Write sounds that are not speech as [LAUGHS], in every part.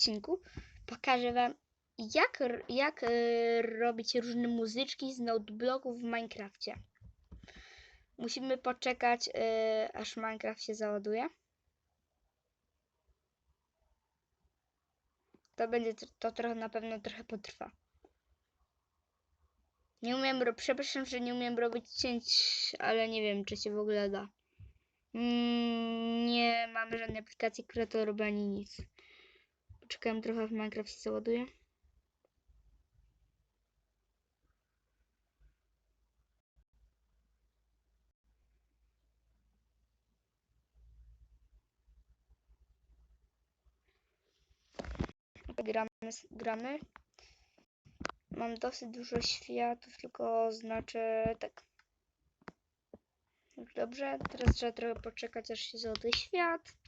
odcinku pokażę wam jak, jak e, robić różne muzyczki z notebloków w Minecrafcie. Musimy poczekać e, aż Minecraft się załaduje. To będzie to trochę na pewno trochę potrwa. Nie umiem, przepraszam, że nie umiem robić cięć, ale nie wiem, czy się w ogóle da. Mm, nie mamy żadnej aplikacji, która to robi ani nic. Poczekałem trochę, w Minecraft się załaduje. Gramy, gramy. Mam dosyć dużo światów, tylko oznaczę tak. Dobrze, teraz trzeba trochę poczekać, aż się załaduje świat.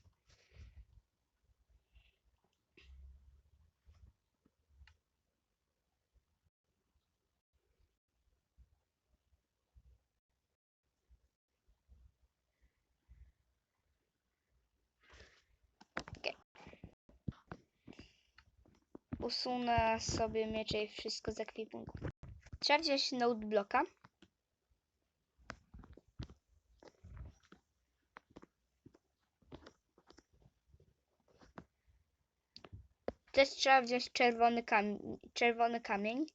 Usunę sobie miecze i wszystko z ekwipunku. Trzeba wziąć noteblocka. Też trzeba wziąć czerwony, kam czerwony kamień.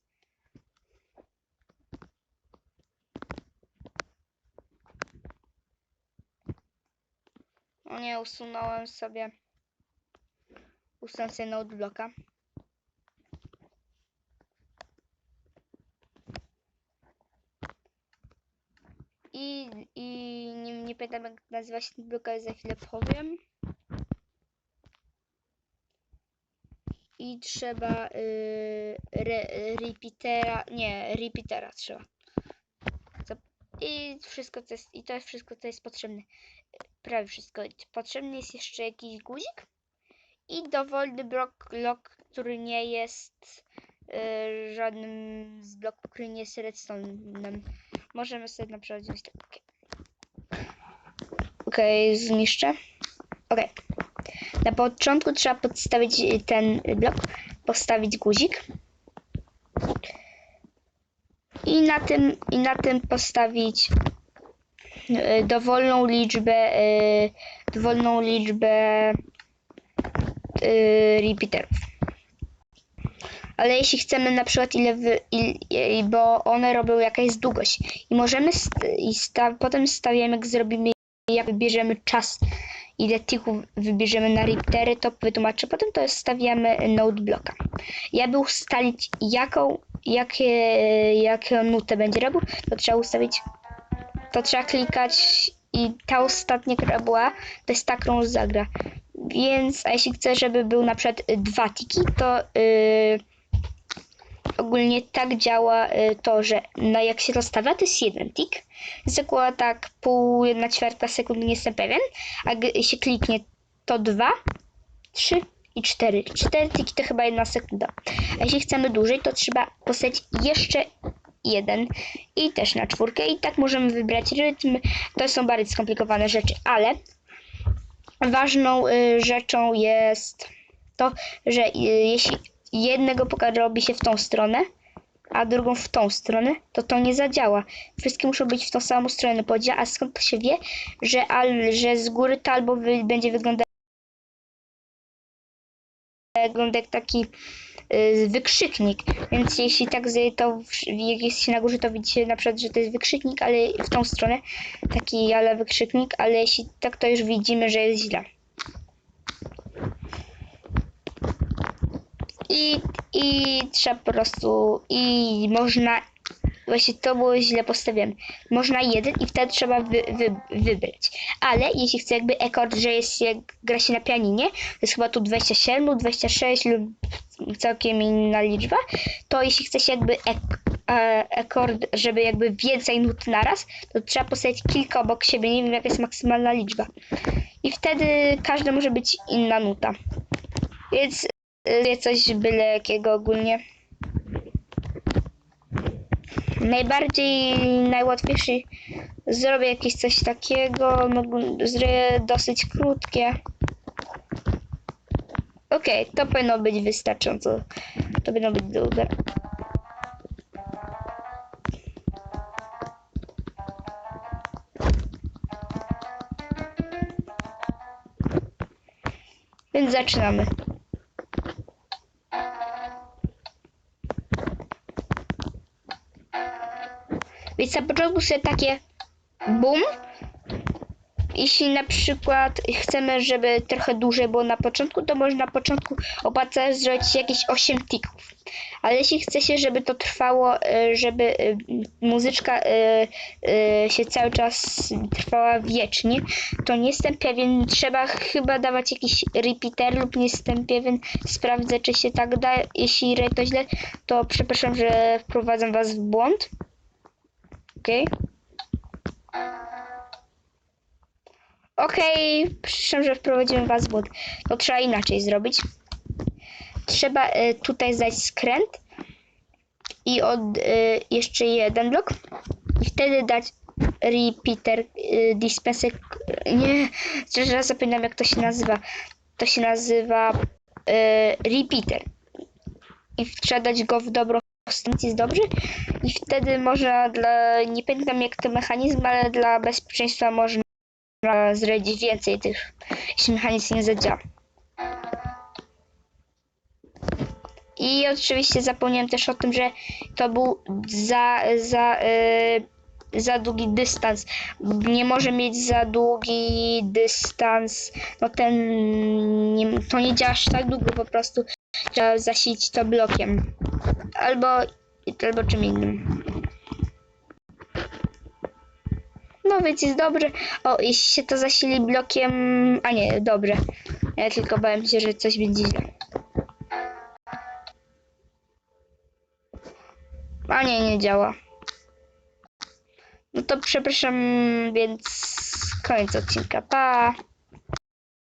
O nie, usunąłem sobie. Usunąłem sobie noteblocka. I, i nie, nie pamiętam jak nazywa się ten blok, ale za chwilę powiem. I trzeba y, re, repeatera, nie, repeatera trzeba. I wszystko co jest, i to jest wszystko co jest potrzebne. Prawie wszystko. Potrzebny jest jeszcze jakiś guzik i dowolny blok, blok który nie jest y, żadnym z bloków, który nie jest redstone'em. Możemy sobie na przykład wziąć tak. Okej, okay, zniszczę. Okej. Na początku trzeba podstawić y, ten blok, postawić guzik. I na tym, i na tym postawić y, dowolną liczbę, y, dowolną liczbę repeaterów. Ale jeśli chcemy na przykład ile, wy, bo one robią jaka jest długość i możemy st, i sta, potem stawiamy jak zrobimy jak wybierzemy czas ile tików wybierzemy na repeatery to wytłumaczę potem to stawiamy node blocka ja by ustalić jaką jakie, jaką nutę będzie robił to trzeba ustawić to trzeba klikać i ta ostatnia, która była, to jest ta, którą zagra. Więc, a jeśli chcę, żeby był na przykład dwa tiki, to yy, ogólnie tak działa y, to, że no jak się rozstawia, to jest jeden tik. Około tak pół, jedna ćwiarta sekundy, nie jestem pewien. A gdy się kliknie, to dwa, trzy i cztery. Cztery tiki to chyba jedna sekunda. A jeśli chcemy dłużej, to trzeba postawić jeszcze jeden i też na czwórkę i tak możemy wybrać rytm. To są bardzo skomplikowane rzeczy, ale ważną y, rzeczą jest to, że y, jeśli jednego poka robi się w tą stronę, a drugą w tą stronę, to to nie zadziała. Wszystkie muszą być w tą samą stronę podział, a skąd to się wie, że, al, że z góry to albo wy, będzie wyglądać wygląda jak taki y, wykrzyknik, więc jeśli tak to jak jest na górze, to widzicie na przykład, że to jest wykrzyknik, ale w tą stronę taki ale wykrzyknik, ale jeśli tak, to już widzimy, że jest źle. I, i trzeba po prostu i można właśnie to było źle postawione. Można jeden i wtedy trzeba wy, wy, wybrać. Ale jeśli chcę jakby ekord, że jest jak gra się na pianinie, to jest chyba tu 27 lub 26 lub całkiem inna liczba, to jeśli chce się jakby ek, e, ekord, żeby jakby więcej nut naraz, to trzeba postawić kilka obok siebie, nie wiem jaka jest maksymalna liczba. I wtedy każda może być inna nuta. Więc y, coś byle jakiego ogólnie. Najbardziej, najłatwiejszy zrobię jakieś coś takiego, zrobię dosyć krótkie. Okej, to powinno być wystarczająco. To powinno być dobre. Więc zaczynamy. Więc na początku sobie takie boom. Jeśli na przykład chcemy, żeby trochę dłużej było na początku, to może na początku opłaca zrobić jakieś 8 tików. Ale jeśli chce się, żeby to trwało, e, żeby e, muzyczka e, się cały czas trwała wiecznie, to nie jestem pewien, trzeba chyba dawać jakiś repeater lub nie jestem pewien, sprawdzę czy się tak da. Jeśli to źle, to przepraszam, że wprowadzam was w błąd. Okej. Okej, przepraszam, że wprowadziłem was w błąd. To trzeba inaczej zrobić. Trzeba y, tutaj zdać skręt i od y, jeszcze jeden blok i wtedy dać repeater y, dispenser. Nie, [LAUGHS] szczerze raz zapominam jak to się nazywa. To się nazywa y, repeater. I trzeba dać go w dobrą stronę, jest dobrze. I wtedy można dla, nie pamiętam jak to mechanizm, ale dla bezpieczeństwa można zrobić więcej tych, jeśli mechanizm nie zadziała. I oczywiście zapomniałem też o tym, że to był za, za, y, za długi dystans. Nie może mieć za długi dystans. No ten, nie, to nie działa aż tak długo, po prostu trzeba zasilić to blokiem. Albo, albo czym innym. No więc jest dobrze. O, jeśli się to zasili blokiem... A nie, dobrze. Ja tylko bałem się, że coś będzie źle. A nie, nie działa. No to przepraszam, więc koniec odcinka. Pa!